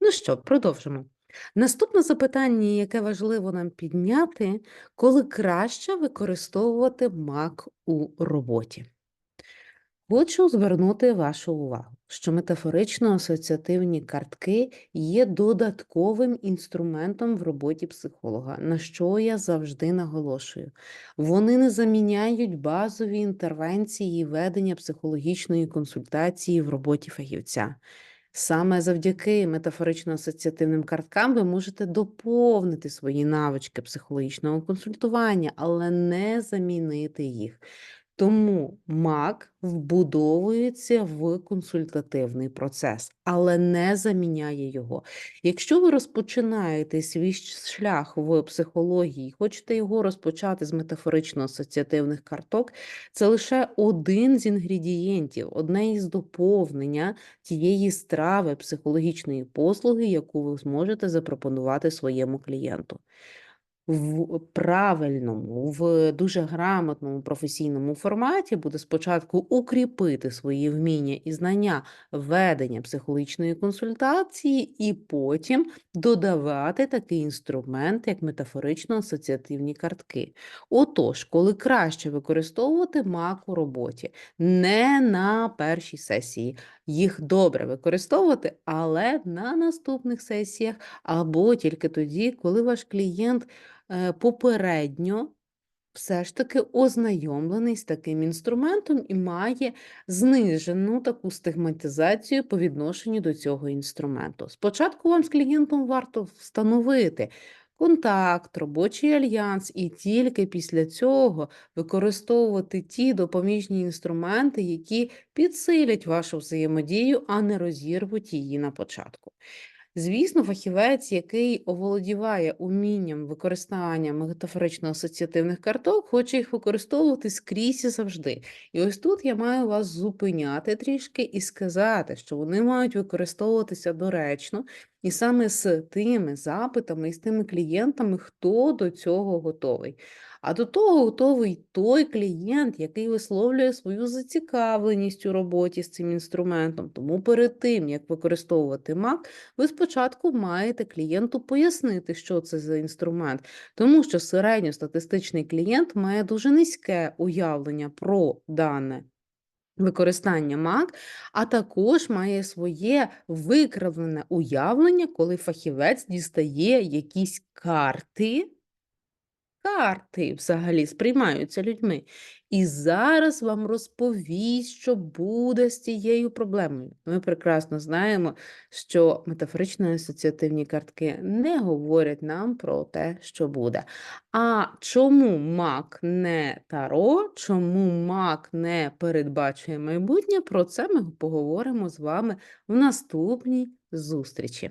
Ну що, продовжимо. Наступне запитання, яке важливо нам підняти, коли краще використовувати Mac у роботі. Хочу звернути вашу увагу, що метафорично-асоціативні картки є додатковим інструментом в роботі психолога, на що я завжди наголошую. Вони не заміняють базові інтервенції ведення психологічної консультації в роботі фахівця. Саме завдяки метафорично-асоціативним карткам ви можете доповнити свої навички психологічного консультування, але не замінити їх. Тому МАК вбудовується в консультативний процес, але не заміняє його. Якщо ви розпочинаєте свій шлях в психології, хочете його розпочати з метафорично-асоціативних карток, це лише один з інгредієнтів, одне із доповнення тієї страви психологічної послуги, яку ви зможете запропонувати своєму клієнту. В правильному, в дуже грамотному професійному форматі буде спочатку укріпити свої вміння і знання ведення психологічної консультації, і потім додавати такий інструмент, як метафорично-асоціативні картки. Отож, коли краще використовувати мак у роботі, не на першій сесії. Їх добре використовувати, але на наступних сесіях або тільки тоді, коли ваш клієнт попередньо все ж таки ознайомлений з таким інструментом і має знижену таку стигматизацію по відношенню до цього інструменту. Спочатку вам з клієнтом варто встановити контакт, робочий альянс, і тільки після цього використовувати ті допоміжні інструменти, які підсилять вашу взаємодію, а не розірвуть її на початку. Звісно, фахівець, який оволодіває умінням використання метафорично-асоціативних карток, хоче їх використовувати скрізь і завжди. І ось тут я маю вас зупиняти трішки і сказати, що вони мають використовуватися доречно, і саме з тими запитами і з тими клієнтами, хто до цього готовий. А до того готовий той клієнт, який висловлює свою зацікавленість у роботі з цим інструментом. Тому перед тим, як використовувати Mac, ви спочатку маєте клієнту пояснити, що це за інструмент, тому що середньостатистичний клієнт має дуже низьке уявлення про дане. Використання Mac, а також має своє викривлене уявлення, коли фахівець дістає якісь карти, карти взагалі сприймаються людьми. І зараз вам розповість, що буде з цією проблемою. Ми прекрасно знаємо, що метафорично асоціативні картки не говорять нам про те, що буде. А чому мак не таро, чому мак не передбачує майбутнє, про це ми поговоримо з вами в наступній зустрічі.